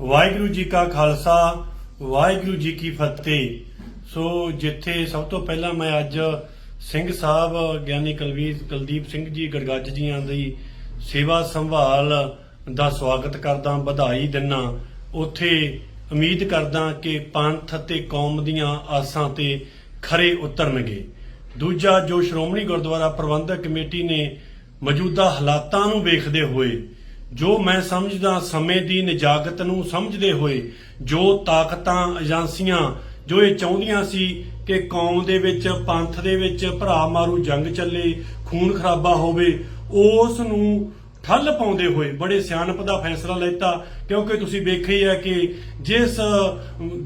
ਵਾਹਿਗੁਰੂ ਜੀ ਕਾ ਖਾਲਸਾ, ਵਾਹਿਗੁਰੂ ਜੀ ਕੀ ਫਤਿਹ। ਸੋ ਜਿੱਥੇ ਸਭ ਤੋਂ ਪਹਿਲਾਂ ਮੈਂ ਅੱਜ ਸਿੰਘ ਸਾਹਿਬ, ਗਿਆਨੀ ਕੁਲਵੀਰ, ਕੁਲਦੀਪ ਸਿੰਘ ਜੀ ਗੜਗੱਜ ਜੀਆਂ ਦੀ ਸੇਵਾ ਸੰਭਾਲ ਦਾ ਸਵਾਗਤ ਕਰਦਾ, ਵਧਾਈ ਦਿੰਨਾ। ਉੱਥੇ ਉਮੀਦ ਕਰਦਾ ਕਿ ਪੰਥ ਅਤੇ ਕੌਮ ਦੀਆਂ ਆਸਾਂ ਤੇ ਖਰੇ ਉਤਰਨਗੇ। ਦੂਜਾ ਜੋ ਸ਼੍ਰੋਮਣੀ ਗੁਰਦੁਆਰਾ ਪ੍ਰਬੰਧਕ ਕਮੇਟੀ ਨੇ ਮੌਜੂਦਾ ਹਾਲਾਤਾਂ ਨੂੰ ਵੇਖਦੇ ਹੋਏ ਜੋ ਮੈਂ ਸਮਝਦਾ ਸਮੇਂ ਦੀ ਨਿਜਾਗਤ ਨੂੰ ਸਮਝਦੇ ਹੋਏ, ਜੋ ਤਾਕਤਾਂ ਏਜੰਸੀਆਂ, ਜੋ ਇਹ ਚਾਹੁੰਦੀਆਂ ਸੀ ਕਿ ਕੌਮ ਦੇ ਵਿੱਚ, ਪੰਥ ਦੇ ਵਿੱਚ ਭਰਾ ਮਾਰੂ ਜੰਗ ਚੱਲੇ, ਖੂਨ ਖਰਾਬਾ ਹੋਵੇ ਉਸ ਨੂੰ ਠੱਲ ਪਾਉਂਦੇ ਹੋਏ ਬੜੇ ਸਿਆਣਪ ਦਾ ਫੈਸਲਾ ਲੈਤਾ। ਕਿਉਂਕਿ ਤੁਸੀਂ ਵੇਖਿਆ ਹੀ ਹੈ ਕਿ ਜਿਸ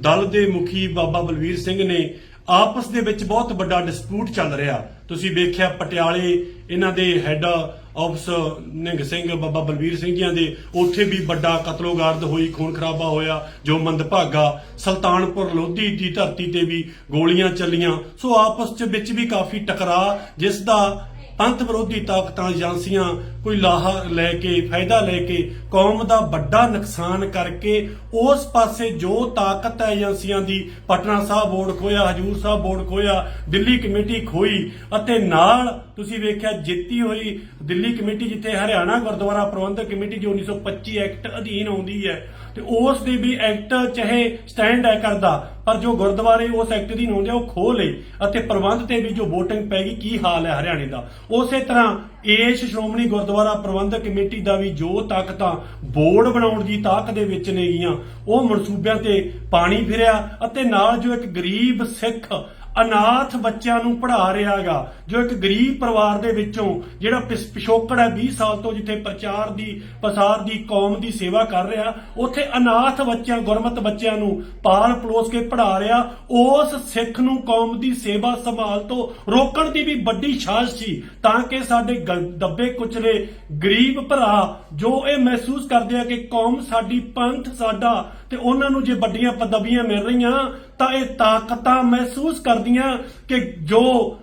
ਦਲ ਦੇ ਮੁਖੀ ਬਾਬਾ ਬਲਵੀਰ ਸਿੰਘ ਨੇ ਆਪਸ ਦੇ ਵਿੱਚ ਬਹੁਤ ਵੱਡਾ ਡਿਸਪਿਊਟ ਚੱਲ ਰਿਹਾ। ਤੁਸੀਂ ਵੇਖਿਆ ਪਟਿਆਲੇ, ਇਹਨਾਂ ਦੇ ਹੈੱਡ ਆਫਸ ਨਿੰਗ ਸਿੰਘ, ਬਾਬਾ ਬਲਬੀਰ ਸਿੰਘ ਜੀਆਂ ਦੇ, ਉੱਥੇ ਵੀ ਵੱਡਾ ਕਤਲੋਗਾਰਦ ਹੋਈ, ਖੂਨ ਖਰਾਬਾ ਹੋਇਆ, ਜੋ ਮੰਦਭਾਗਾ, ਸੁਲਤਾਨਪੁਰ ਲੋਧੀ ਦੀ ਧਰਤੀ ਤੇ ਵੀ ਗੋਲੀਆਂ ਚੱਲੀਆਂ। ਸੋ ਆਪਸ ਚ ਵਿੱਚ ਵੀ ਕਾਫੀ ਟਕਰਾਅ, ਜਿਸ ਦਾ ਪੰਥ ਵਿਰੋਧੀ ਤਾਕਤਾਂ ਏਜੰਸੀਆਂ ਕੋਈ ਲਾਹਾ ਲੈ ਕੇ, ਫਾਇਦਾ ਲੈ ਕੇ, ਕੌਮ ਦਾ ਵੱਡਾ ਨੁਕਸਾਨ ਕਰਕੇ ਉਸ ਪਾਸੇ ਜੋ ਤਾਕਤ ਹੈ ਏਜੰਸੀਆਂ ਦੀ, ਪਟਨਾ ਸਾਹਿਬ ਬੋਰਡ ਖੋਇਆ ਹਜੂਰ ਸਾਹਿਬ ਬੋਰਡ ਖੋਇਆ ਦਿੱਲੀ ਕਮੇਟੀ ਖੋਈ ਅਤੇ ਨਾਲ ਤੁਸੀਂ ਵੇਖਿਆ ਜਿੱਤੀ ਹੋਈ ਦਿੱਲੀ ਕਮੇਟੀ ਜਿੱਥੇ ਹਰਿਆਣਾ ਗੁਰਦੁਆਰਾ ਪ੍ਰਬੰਧਕ ਕਮੇਟੀ ਜੋ 1925 ਐਕਟ ਅਧੀਨ ਆਉਂਦੀ ਹੈ ਤੇ ਉਸ ਦੇ ਵੀ ਐਕਟ ਚਾਹੇ ਸਟੈਂਡ ਹੈ ਕਰਦਾ, ਪਰ ਜੋ ਗੁਰਦੁਆਰੇ ਉਸ ਐਕਟ ਦੀ ਆਉਂਦੇ ਉਹ ਖੋਹ ਲਏ ਅਤੇ ਪ੍ਰਬੰਧ ਤੇ ਵੀ ਜੋ VOTING ਪੈ ਗਈ, ਕੀ ਹਾਲ ਹੈ ਹਰਿਆਣੇ ਦਾ? ਉਸੇ ਤਰ੍ਹਾਂ ਇਸ ਸ਼੍ਰੋਮਣੀ ਗੁਰਦੁਆਰਾ ਪ੍ਰਬੰਧਕ ਕਮੇਟੀ ਦਾ ਵੀ ਜੋ ਤਾਕਤਾਂ ਬੋਰਡ ਬਣਾਉਣ ਦੀ ਤਾਕਤ ਦੇ ਵਿੱਚ ਨੇਗੀਆਂ ਉਹ ਮਨਸੂਬਿਆਂ ਤੇ ਪਾਣੀ ਫਿਰਿਆ ਅਤੇ ਨਾਲ ਜੋ ਇੱਕ ਗਰੀਬ ਸਿੱਖ ਅਨਾਥ ਬੱਚਿਆਂ ਨੂੰ ਪੜ੍ਹਾ ਰਿਹਾਗਾ ਜੋ ਇੱਕ ਗਰੀਬ ਪਰਿਵਾਰ ਦੇ ਵਿੱਚੋਂ ਜਿਹੜਾ ਪਿਛੋਕੜ ਹੈ 20 ਸਾਲ ਤੋਂ ਜਿੱਥੇ ਪ੍ਰਚਾਰ ਦੀ ਪਸਾਰ ਦੀ, ਕੌਮ ਦੀ ਸੇਵਾ ਕਰ ਰਿਹਾ, ਉੱਥੇ ਅਨਾਥ ਬੱਚਿਆਂ, ਗੁਰਮਤ ਬੱਚਿਆਂ ਨੂੰ ਪਾਲ ਪਲੋਸ ਕੇ ਪੜ੍ਹਾ ਰਿਹਾ, ਉਸ ਸਿੱਖ ਨੂੰ ਕੌਮ ਦੀ ਸੇਵਾ ਸੰਭਾਲ ਤੋਂ ਰੋਕਣ ਦੀ ਵੀ ਵੱਡੀ ਸਾਜ਼ਿਸ਼ ਸੀ, ਤਾਂ ਕਿ ਸਾਡੇ ਗ- ਦੱਬੇ ਕੁਚਲੇ ਗਰੀਬ ਭਰਾ ਜੋ ਇਹ ਮਹਿਸੂਸ ਕਰਦੇ ਆ ਕਿ ਕੌਮ ਸਾਡੀ ਪੰਥ ਸਾਡਾ ਤੇ ਉਹਨਾਂ ਨੂੰ ਜੇ ਵੱਡੀਆਂ ਪਦਵੀਆਂ ਮਿਲ ਰਹੀਆਂ ਤਾਂ ਇਹ ਤਾਕਤਾਂ ਮਹਿਸੂਸ ਕਰਦੀਆਂ ਕਿ ਜੋ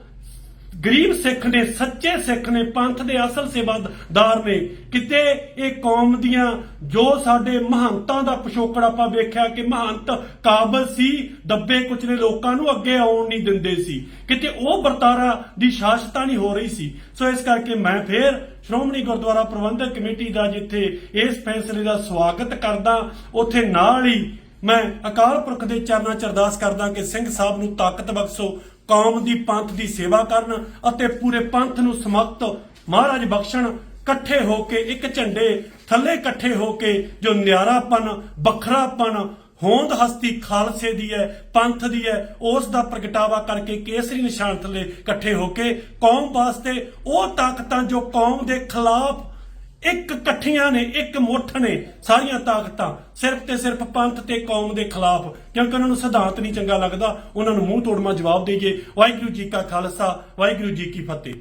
ਗਰੀਬ ਸਿੱਖ ਨੇ, ਸੱਚੇ ਸਿੱਖ ਨੇ, ਪੰਥ ਦੇ ਅਸਲ ਸੇਵਾਦਾਰ ਨੇ, ਕਿਤੇ ਇਹ ਕੌਮ ਦੀਆਂ ਜੋ ਸਾਡੇ ਮਹੰਤਾਂ ਦਾ ਪਿਛੋਕੜ ਆਪਾਂ ਵੇਖਿਆ ਕਿ ਮਹੰਤ ਕਾਬਲ ਸੀ, ਦੱਬੇ ਕੁਚਲੇ ਲੋਕਾਂ ਨੂੰ ਅੱਗੇ ਆਉਣ ਨਹੀਂ ਦਿੰਦੇ ਸੀ। ਕਿਤੇ ਉਹ ਵਰਤਾਰਾ ਦੀ ਸ਼ਾਸਤਾ ਨਹੀਂ ਹੋ ਰਹੀ ਸੀ। ਸੋ ਇਸ ਕਰਕੇ ਮੈਂ ਫੇਰ ਸ਼੍ਰੋਮਣੀ ਗੁਰਦੁਆਰਾ ਪ੍ਰਬੰਧਕ ਕਮੇਟੀ ਦਾ ਜਿੱਥੇ ਇਸ ਫੈਸਲੇ ਦਾ ਸਵਾਗਤ ਕਰਦਾ, ਉੱਥੇ ਨਾਲ ਹੀ ਮੈਂ ਅਕਾਲ ਪੁਰਖ ਦੇ ਚਰਨਾਂ ਚ ਅਰਦਾਸ ਕਰਦਾ ਕਿ ਸਿੰਘ ਸਾਹਿਬ ਨੂੰ ਤਾਕਤ ਬਖਸ਼ੋ, ਕੌਮ ਦੀ ਪੰਥ ਦੀ ਸੇਵਾ ਕਰਨ ਅਤੇ ਪੂਰੇ ਪੰਥ ਨੂੰ ਸਮਕਤ ਮਹਾਰਾਜ ਬਖਸ਼ਣ। ਇਕੱਠੇ ਹੋ ਕੇ ਇੱਕ ਝੰਡੇ, ਥੱਲੇ ਇਕੱਠੇ ਹੋ ਕੇ ਜੋ ਨਿਆਰਾਪਨ, ਵੱਖਰਾਪਨ, ਹੋਂਦ ਹਸਤੀ ਖਾਲਸੇ ਦੀ ਹੈ, ਪੰਥ ਦੀ ਹੈ, ਉਸ ਦਾ ਪ੍ਰਗਟਾਵਾ ਕਰਕੇ ਕੇਸਰੀ ਨਿਸ਼ਾਨ ਥੱਲੇ ਇਕੱਠੇ ਹੋ ਕੇ ਕੌਮ ਵਾਸਤੇ ਉਹ ਤਾਕਤਾਂ ਜੋ ਕੌਮ ਦੇ ਖਿਲਾਫ ਇੱਕ ਇਕੱਠੀਆਂ ਨੇ, ਇੱਕ ਮੁੱਠ ਨੇ ਸਾਰੀਆਂ ਤਾਕਤਾਂ ਸਿਰਫ ਤੇ ਸਿਰਫ ਪੰਥ ਤੇ ਕੌਮ ਦੇ ਖਿਲਾਫ। ਕਿਉਂਕਿ ਉਹਨਾਂ ਨੂੰ ਸਿਧਾਂਤ ਨਹੀਂ ਚੰਗਾ ਲੱਗਦਾ, ਉਹਨਾਂ ਨੂੰ ਮੂੰਹ ਤੋੜਮਾ ਜਵਾਬ ਦੇਈਏ। ਵਾਹਿਗੁਰੂ ਜੀ ਕਾ ਖਾਲਸਾ, ਵਾਹਿਗੁਰੂ ਜੀ ਕੀ ਫਤਿਹ।